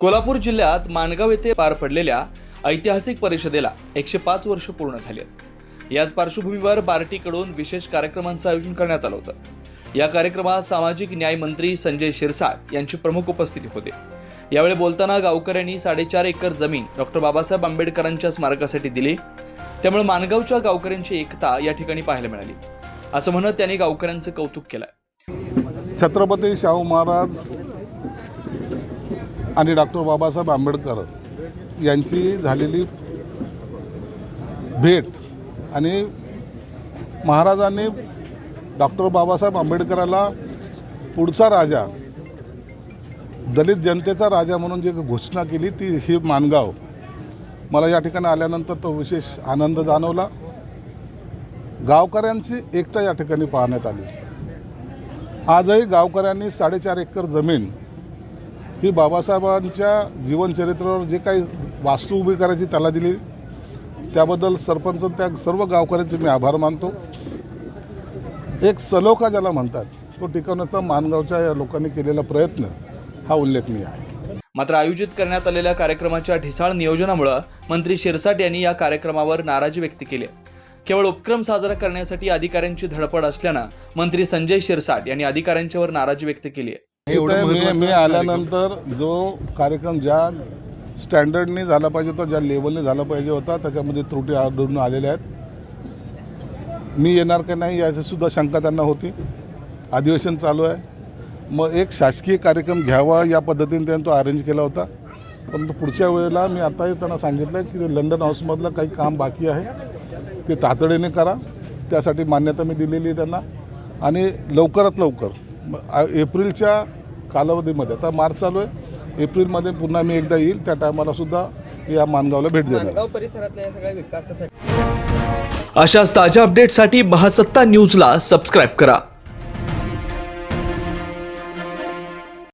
कोल्हापूर जिल्ह्यात माणगाव येथे पार पडलेल्या ऐतिहासिक परिषदेला एकशे पाच वर्ष पूर्ण झाली आहेत. याच पार्श्वभूमीवर बार्टीकडून विशेष कार्यक्रमांचं आयोजन करण्यात आलं होतं. या कार्यक्रमात सामाजिक न्याय मंत्री संजय शिरसाट यांची प्रमुख उपस्थिती होते. यावेळी बोलताना गावकऱ्यांनी साडेचार एकर जमीन डॉक्टर बाबासाहेब आंबेडकरांच्या स्मारकासाठी दिली. त्यामुळे माणगावच्या गावकऱ्यांची एकता या ठिकाणी पाहायला मिळाली. असं म्हणत त्यांनी गावकऱ्यांचं कौतुक केलं छत्रपती शाहू महाराज आणि डॉक्टर बाबासाहेब आंबेडकर यांची झालेली भेट आणि महाराजांनी डॉक्टर बाबासाहेब आंबेडकराला पुढचा राजा दलित जनतेचा राजा म्हणून जी घोषणा केली ती ही मानगाव मला या ठिकाणी आल्यानंतर तो विशेष आनंद जाणवला. गावकऱ्यांची एकता या ठिकाणी पाहण्यात आली. आजही गावकऱ्यांनी साडेचार एकर जमीन ही बाबासाहेबांच्या जीवनचरित्रावर जे काही वास्तू उभी करायची त्याला दिली. त्याबद्दल सरपंच त्या सर्व गावकऱ्यांचे मी आभार मानतो. एक सलोखा ज्याला म्हणतात तो टिकवण्याचा मानगावच्या या लोकांनी केलेला प्रयत्न हा उल्लेखनीय आहे. मात्र आयोजित करण्यात आलेल्या कार्यक्रमाच्या ढिसाळ नियोजनामुळे मंत्री शिरसाट यांनी या कार्यक्रमावर नाराजी व्यक्त केली. आहे. केवळ उपक्रम साजरा करण्यासाठी अधिकाऱ्यांची धडपड असल्यानं मंत्री संजय शिरसाट यांनी अधिकाऱ्यांच्यावर नाराजी व्यक्त केली आहे. मी मी आल्यानंतर जो कार्यक्रम ज्या स्टँडर्डने झाला पाहिजे होता ज्या लेवलने झाला पाहिजे होता त्याच्यामध्ये त्रुटी आढळून आलेल्या आहेत. मी येणार का नाही याची सुद्धा शंका त्यांना होती. अधिवेशन चालू आहे. मग एक शासकीय कार्यक्रम घ्यावा या पद्धतीने त्यांनी तो अरेंज केला होता. परंतु पुढच्या वेळेला मी आताही त्यांना सांगितलं की लंडन हाऊसमधलं काही काम बाकी आहे. ते तातडीने करा. त्यासाठी मान्यता मी दिलेली आहे त्यांना. आणि लवकरात लवकर एप्रिलच्या कालावधीमध्ये आता मार्च चालू आहे. एप्रिलमध्ये पुन्हा मी एकदा येईल त्या टायमाला सुद्धा या मानगावला भेट देणार परिसरातल्या या सगळ्या विकासासाठी. अशाच ताज्या अपडेटसाठी महासत्ता न्यूजला सबस्क्राईब करा.